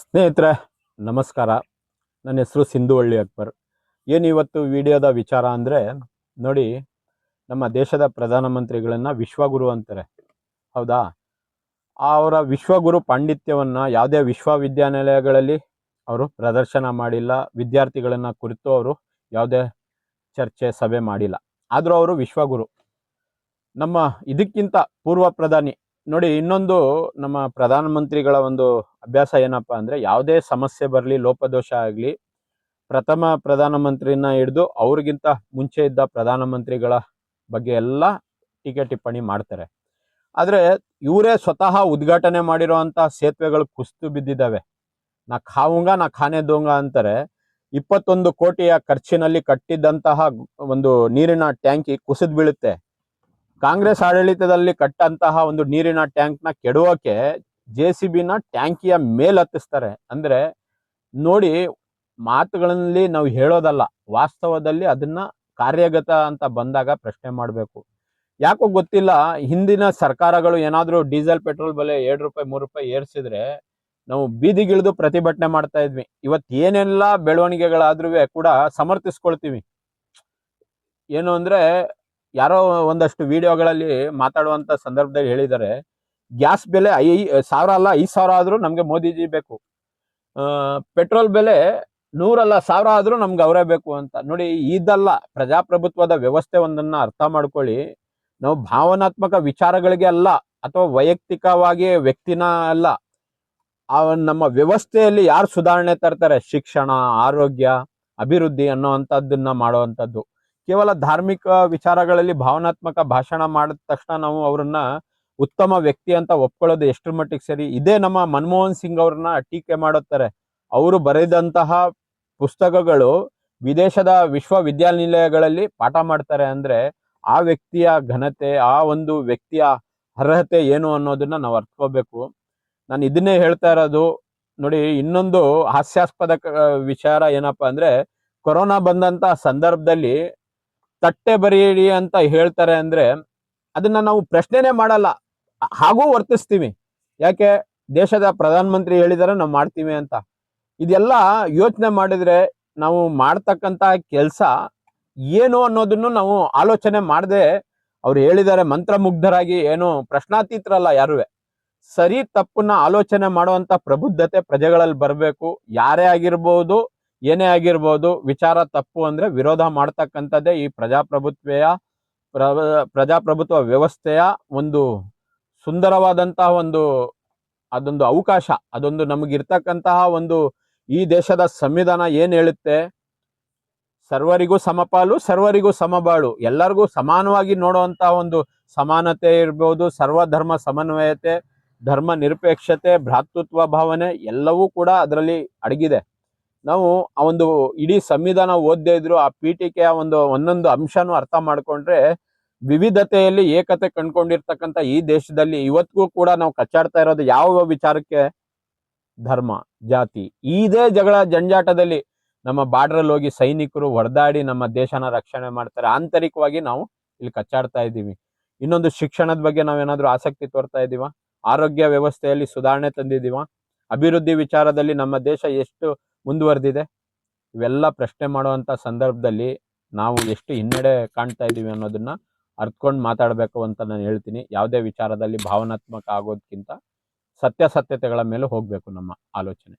ಸ್ನೇಹಿತರೆ, ನಮಸ್ಕಾರ. ನನ್ನ ಹೆಸರು ಸಿಂಧುವಳ್ಳಿ ಅಕ್ಬರ್. ಏನು ಇವತ್ತು ವಿಡಿಯೋದ ವಿಚಾರ ಅಂದರೆ, ನೋಡಿ, ನಮ್ಮ ದೇಶದ ಪ್ರಧಾನಮಂತ್ರಿಗಳನ್ನು ವಿಶ್ವಗುರು ಅಂತಾರೆ. ಹೌದಾ? ಅವರ ವಿಶ್ವಗುರು ಪಾಂಡಿತ್ಯವನ್ನು ಯಾವುದೇ ವಿಶ್ವವಿದ್ಯಾನಿಲಯಗಳಲ್ಲಿ ಅವರು ಪ್ರದರ್ಶನ ಮಾಡಿಲ್ಲ, ವಿದ್ಯಾರ್ಥಿಗಳನ್ನು ಕುರಿತು ಅವರು ಯಾವುದೇ ಚರ್ಚೆ, ಸಭೆ ಮಾಡಿಲ್ಲ. ಆದರೂ ಅವರು ವಿಶ್ವಗುರು. ನಮ್ಮ ಇದಕ್ಕಿಂತ ಪೂರ್ವ ಪ್ರಧಾನಿ ನೋಡಿ, ಇನ್ನೊಂದು ನಮ್ಮ ಪ್ರಧಾನಮಂತ್ರಿಗಳ ಒಂದು ಅಭ್ಯಾಸ ಏನಪ್ಪಾ ಅಂದ್ರೆ ಯಾವುದೇ ಸಮಸ್ಯೆ ಬರಲಿ, ಲೋಪದೋಷ ಆಗಲಿ, ಪ್ರಥಮ ಪ್ರಧಾನಮಂತ್ರಿನ ಹಿಡಿದು ಅವ್ರಿಗಿಂತ ಮುಂಚೆ ಇದ್ದ ಪ್ರಧಾನಮಂತ್ರಿಗಳ ಬಗ್ಗೆ ಎಲ್ಲ ಟೀಕೆ ಟಿಪ್ಪಣಿ ಮಾಡ್ತಾರೆ. ಆದರೆ ಇವರೇ ಸ್ವತಃ ಉದ್ಘಾಟನೆ ಮಾಡಿರುವಂಥ ಸೇತುವೆಗಳು ಕುಸಿದು ಬಿದ್ದಿದ್ದಾವೆ. ನಾ ಖಾವುಂಗ, ನಾ ಖಾನೆ ದೋಂಗ ಅಂತಾರೆ. ಇಪ್ಪತ್ತೊಂದು ಕೋಟಿಯ ಖರ್ಚಿನಲ್ಲಿ ಕಟ್ಟಿದ್ದಂತಹ ಒಂದು ನೀರಿನ ಟ್ಯಾಂಕಿ ಕುಸಿದು ಬೀಳುತ್ತೆ. ಕಾಂಗ್ರೆಸ್ ಆಡಳಿತದಲ್ಲಿ ಕಟ್ಟಂತಹ ಒಂದು ನೀರಿನ ಟ್ಯಾಂಕ್ನ ಕೆಡವೋಕೆ ಜೆ ಸಿ ಬಿನ ಟ್ಯಾಂಕಿಯ ಮೇಲೆ ಹತ್ತಿಸ್ತಾರೆ ಅಂದ್ರೆ ನೋಡಿ, ಮಾತುಗಳಲ್ಲಿ ನಾವು ಹೇಳೋದಲ್ಲ, ವಾಸ್ತವದಲ್ಲಿ ಅದನ್ನ ಕಾರ್ಯಗತ ಅಂತ ಬಂದಾಗ ಪ್ರಶ್ನೆ ಮಾಡಬೇಕು. ಯಾಕೋ ಗೊತ್ತಿಲ್ಲ, ಹಿಂದಿನ ಸರ್ಕಾರಗಳು ಏನಾದರೂ ಡೀಸೆಲ್, ಪೆಟ್ರೋಲ್ ಬೆಲೆ ಎರಡು ರೂಪಾಯಿ, ಮೂರು ರೂಪಾಯಿ ಏರಿಸಿದ್ರೆ ನಾವು ಬೀದಿಗಿಳಿದು ಪ್ರತಿಭಟನೆ ಮಾಡ್ತಾ ಇದ್ವಿ. ಇವತ್ತು ಏನೆಲ್ಲ ಬೆಳವಣಿಗೆಗಳಾದ್ರೂ ಕೂಡ ಸಮರ್ಥಿಸ್ಕೊಳ್ತೀವಿ. ಏನು ಅಂದ್ರೆ, ಯಾರೋ ಒಂದಷ್ಟು ವಿಡಿಯೋಗಳಲ್ಲಿ ಮಾತಾಡುವಂತ ಸಂದರ್ಭದಲ್ಲಿ ಹೇಳಿದ್ದಾರೆ ಗ್ಯಾಸ್ ಬೆಲೆ ಐ ಸಾವಿರ ಅಲ್ಲ, ಐದು ಸಾವಿರ ಆದರೂ ನಮಗೆ ಮೋದಿಜಿ ಬೇಕು. ಪೆಟ್ರೋಲ್ ಬೆಲೆ ನೂರಲ್ಲ ಸಾವಿರ ಆದರೂ ನಮ್ಗೆ ಅವರೇ ಬೇಕು ಅಂತ. ನೋಡಿ, ಇದಲ್ಲ ಪ್ರಜಾಪ್ರಭುತ್ವದ ವ್ಯವಸ್ಥೆ ಒಂದನ್ನು ಅರ್ಥ ಮಾಡ್ಕೊಳ್ಳಿ. ನಾವು ಭಾವನಾತ್ಮಕ ವಿಚಾರಗಳಿಗೆ ಅಲ್ಲ, ಅಥವಾ ವೈಯಕ್ತಿಕವಾಗಿ ವ್ಯಕ್ತಿನ ಅಲ್ಲ. ಆ, ನಮ್ಮ ವ್ಯವಸ್ಥೆಯಲ್ಲಿ ಯಾರು ಸುಧಾರಣೆ ತರ್ತಾರೆ? ಶಿಕ್ಷಣ, ಆರೋಗ್ಯ, ಅಭಿವೃದ್ಧಿ ಅನ್ನೋವಂಥದ್ದನ್ನ ಮಾಡುವಂಥದ್ದು. ಕೇವಲ ಧಾರ್ಮಿಕ ವಿಚಾರಗಳಲ್ಲಿ ಭಾವನಾತ್ಮಕ ಭಾಷಣ ಮಾಡಿದ ತಕ್ಷಣ ನಾವು ಅವ್ರನ್ನ ಉತ್ತಮ ವ್ಯಕ್ತಿ ಅಂತ ಒಪ್ಕೊಳ್ಳೋದು ಎಷ್ಟರ ಮಟ್ಟಿಗೆ ಸರಿ? ಇದೇ ನಮ್ಮ ಮನಮೋಹನ್ ಸಿಂಗ್ ಅವ್ರನ್ನ ಟೀಕೆ ಮಾಡುತ್ತಾರೆ. ಅವರು ಬರೆದಂತಹ ಪುಸ್ತಕಗಳು ವಿದೇಶದ ವಿಶ್ವವಿದ್ಯಾನಿಲಯಗಳಲ್ಲಿ ಪಾಠ ಮಾಡ್ತಾರೆ ಅಂದ್ರೆ ಆ ವ್ಯಕ್ತಿಯ ಘನತೆ, ಆ ಒಂದು ವ್ಯಕ್ತಿಯ ಅರ್ಹತೆ ಏನು ಅನ್ನೋದನ್ನ ನಾವು ಅರ್ಥಕೋಬೇಕು. ನಾನು ಇದನ್ನೇ ಹೇಳ್ತಾ ಇರೋದು. ನೋಡಿ, ಇನ್ನೊಂದು ಹಾಸ್ಯಾಸ್ಪದ ವಿಚಾರ ಏನಪ್ಪಾ ಅಂದ್ರೆ, ಕೊರೋನಾ ಬಂದಂತ ಸಂದರ್ಭದಲ್ಲಿ ತಟ್ಟೆ ಬರೀರಿ ಅಂತ ಹೇಳ್ತಾರೆ ಅಂದ್ರೆ, ಅದನ್ನ ನಾವು ಪ್ರಶ್ನೆನೇ ಮಾಡಲ್ಲ. ಹಾಗೂ ವರ್ತಿಸ್ತೀವಿ. ಯಾಕೆ? ದೇಶದ ಪ್ರಧಾನಮಂತ್ರಿ ಹೇಳಿದಾರೆ ನಾವು ಮಾಡ್ತೀವಿ ಅಂತ. ಇದೆಲ್ಲ ಯೋಚನೆ ಮಾಡಿದ್ರೆ ನಾವು ಮಾಡ್ತಕ್ಕಂತ ಕೆಲಸ ಏನು ಅನ್ನೋದನ್ನು ನಾವು ಆಲೋಚನೆ ಮಾಡದೆ ಅವ್ರು ಹೇಳಿದ್ದಾರೆ ಮಂತ್ರಮುಗ್ಧರಾಗಿ ಏನು ಪ್ರಶ್ನಾತೀತರಲ್ಲ ಯಾರುವೆ. ಸರಿ ತಪ್ಪನ್ನ ಆಲೋಚನೆ ಮಾಡುವಂತ ಪ್ರಬುದ್ಧತೆ ಪ್ರಜೆಗಳಲ್ಲಿ ಬರಬೇಕು. ಯಾರೇ ಆಗಿರ್ಬೋದು, ಏನೇ ಆಗಿರ್ಬೋದು, ವಿಚಾರ ತಪ್ಪು ಅಂದ್ರೆ ವಿರೋಧ ಮಾಡ್ತಕ್ಕಂಥದ್ದೇ ಈ ಪ್ರಜಾಪ್ರಭುತ್ವೆಯ ಪ್ರ- ಪ್ರಜಾಪ್ರಭುತ್ವ ವ್ಯವಸ್ಥೆಯ ಒಂದು ಸುಂದರವಾದಂತಹ ಒಂದು, ಅದೊಂದು ಅವಕಾಶ, ಅದೊಂದು ನಮಗಿರ್ತಕ್ಕಂತಹ ಒಂದು ಈ ದೇಶದ ಸಂವಿಧಾನ ಏನು ಹೇಳುತ್ತೆ? ಸರ್ವರಿಗೂ ಸಮಪಾಲು, ಸರ್ವರಿಗೂ ಸಮಬಾಳು. ಎಲ್ಲರಿಗೂ ಸಮಾನವಾಗಿ ನೋಡುವಂತಹ ಒಂದು ಸಮಾನತೆ ಇರ್ಬೋದು, ಸರ್ವಧರ್ಮ ಸಮನ್ವಯತೆ, ಧರ್ಮ ನಿರಪೇಕ್ಷತೆ, ಭ್ರಾತೃತ್ವ ಭಾವನೆ ಎಲ್ಲವೂ ಕೂಡ ಅದರಲ್ಲಿ ಅಡಗಿದೆ. ನಾವು ಆ ಒಂದು ಇಡೀ ಸಂವಿಧಾನ ಓದದೇ ಇದ್ರು ಆ ಪೀಠಿಕೆಯ ಒಂದು ಒಂದೊಂದು ಅಂಶನೂ ಅರ್ಥ ಮಾಡ್ಕೊಂಡ್ರೆ ವಿವಿಧತೆಯಲ್ಲಿ ಏಕತೆ ಕಂಡ್ಕೊಂಡಿರ್ತಕ್ಕಂಥ ಈ ದೇಶದಲ್ಲಿ ಇವತ್ತಿಗೂ ಕೂಡ ನಾವು ಕಚ್ಚಾಡ್ತಾ ಇರೋದು ಯಾವ ವಿಚಾರಕ್ಕೆ? ಧರ್ಮ, ಜಾತಿ. ಇದೇ ಜಗಳ ಜಂಜಾಟದಲ್ಲಿ ನಮ್ಮ ಬಾರ್ಡ್ರಲ್ಲಿ ಹೋಗಿ ಸೈನಿಕರು ಹೊಡೆದಾಡಿ ನಮ್ಮ ದೇಶನ ರಕ್ಷಣೆ ಮಾಡ್ತಾರೆ. ಆಂತರಿಕವಾಗಿ ನಾವು ಇಲ್ಲಿ ಕಚ್ಚಾಡ್ತಾ ಇದ್ದೀವಿ. ಇನ್ನೊಂದು ಶಿಕ್ಷಣದ ಬಗ್ಗೆ ನಾವೇನಾದ್ರೂ ಆಸಕ್ತಿ ತೋರ್ತಾ ಇದ್ದೀವ? ಆರೋಗ್ಯ ವ್ಯವಸ್ಥೆಯಲ್ಲಿ ಸುಧಾರಣೆ ತಂದಿದ್ದೀವ? ಅಭಿವೃದ್ಧಿ ವಿಚಾರದಲ್ಲಿ ನಮ್ಮ ದೇಶ ಎಷ್ಟು ಮುಂದುವರೆದಿದೆ? ಇವೆಲ್ಲ ಪ್ರಶ್ನೆ ಮಾಡುವಂತ ಸಂದರ್ಭದಲ್ಲಿ ನಾವು ಎಷ್ಟು ಹಿನ್ನಡೆ ಕಾಣ್ತಾ ಇದ್ದೀವಿ ಅನ್ನೋದನ್ನ ಅರ್ತ್ಕೊಂಡು ಮಾತಾಡಬೇಕು ಅಂತ ನಾನು ಹೇಳ್ತೀನಿ. ಯಾವುದೇ ವಿಚಾರದಲ್ಲಿ ಭಾವನಾತ್ಮಕ ಆಗೋದಕ್ಕಿಂತ ಸತ್ಯಾಸತ್ಯತೆಗಳ ಮೇಲೆ ಹೋಗಬೇಕು ನಮ್ಮ ಆಲೋಚನೆ.